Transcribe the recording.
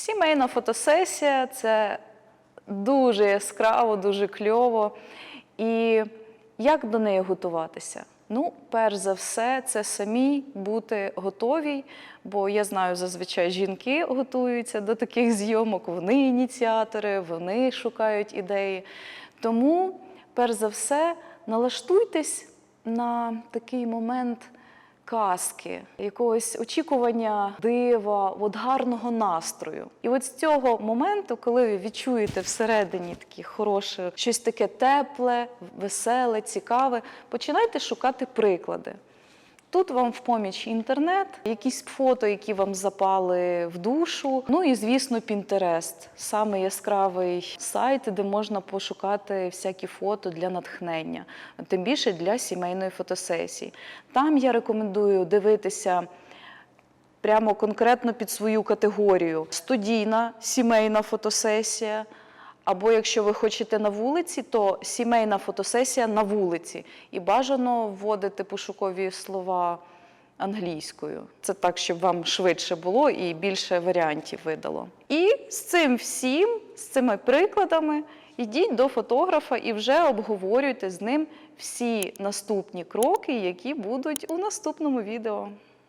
Сімейна фотосесія це дуже яскраво, дуже кльово. І як до неї готуватися? Ну, перш за все, це самі бути готові, бо я знаю, зазвичай жінки готуються до таких зйомок, вони ініціатори, вони шукають ідеї. Тому, перш за все, налаштуйтесь на такий момент казки, якогось очікування дива, от гарного настрою. І от з цього моменту, коли ви відчуєте всередині таке хороше, щось таке тепле, веселе, цікаве, починайте шукати приклади. Тут вам в поміч інтернет, якісь фото, які вам запали в душу. Ну і звісно, Pinterest – саме яскравий сайт, де можна пошукати всякі фото для натхнення, тим більше для сімейної фотосесії. Там я рекомендую дивитися. Прямо конкретно під свою категорію: студійна сімейна фотосесія. Або якщо ви хочете на вулиці, то сімейна фотосесія на вулиці. І бажано вводити пошукові слова англійською. Це так, щоб вам швидше було і більше варіантів видало. І з цим всім, з цими прикладами, йдіть до фотографа і вже обговорюйте з ним всі наступні кроки, які будуть у наступному відео.